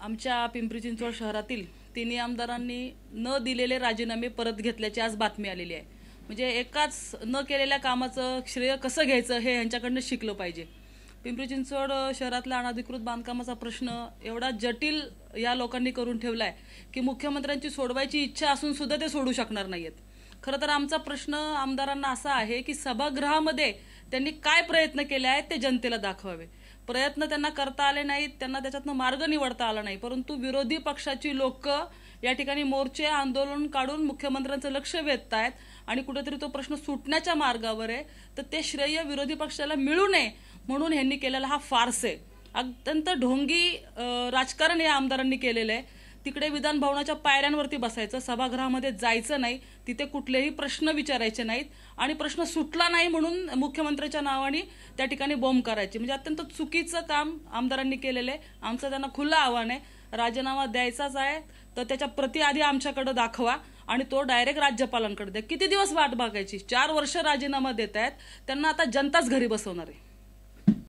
आमच्या पिंपरी चिंचवड शहरातील तिन्ही आमदारांनी न दिलेले राजीनामे परत घेतल्याची आज बातमी आलेली आहे. म्हणजे एकाच न केलेल्या कामाचं श्रेय कसं घ्यायचं हे यांच्याकडनं शिकलं पाहिजे. पिंपरी चिंचवड शहरातला अनधिकृत बांधकामाचा प्रश्न एवढा जटिल या लोकांनी करून ठेवला आहे की मुख्यमंत्र्यांची सोडवायची इच्छा असून सुद्धा ते सोडू शकणार नाहीयेत. खरं तर आमचा प्रश्न आमदारांना असा आहे की सभागृहामध्ये त्यांनी काय प्रयत्न केले आहेत ते जनतेला दाखवावे. प्रयत्न त्यांना करता आले नाहीत त्यांना त्याच्यातनं मार्ग निवडता आला नाही. परंतु विरोधी पक्षाची लोक या ठिकाणी मोर्चे आंदोलन काढून मुख्यमंत्र्यांचं लक्ष वेधत आहेत आणि कुठेतरी तो प्रश्न सुटण्याच्या मार्गावर आहे तर ते श्रेय विरोधी पक्षाला मिळू नये म्हणून ह्यांनी केलेला हा फार्स. आहे अत्यंत ढोंगी राजकारण या आमदारांनी केलेलं आहे. तिकडे विधान भवनाच्या पायऱ्यांवरती बसायचं सभागृहामध्ये जायचं नाही तिथे कुठलेही प्रश्न विचारायचे नाहीत आणि प्रश्न सुटला नाही म्हणून मुख्यमंत्र्याच्या नावाने त्या ठिकाणी बॉम्ब करायचे. म्हणजे अत्यंत चुकीचं काम आमदारांनी केलेलं आहे. आमचं त्यांना खुलं आव्हान आहे. राजीनामा द्यायचाच आहे तर त्याच्या प्रति आधी दाखवा आणि तो डायरेक्ट राज्यपालांकडे द्या. किती दिवस वाट बघायची? चार वर्ष राजीनामा देत आहेत त्यांना आता जनताच घरी बसवणार आहे.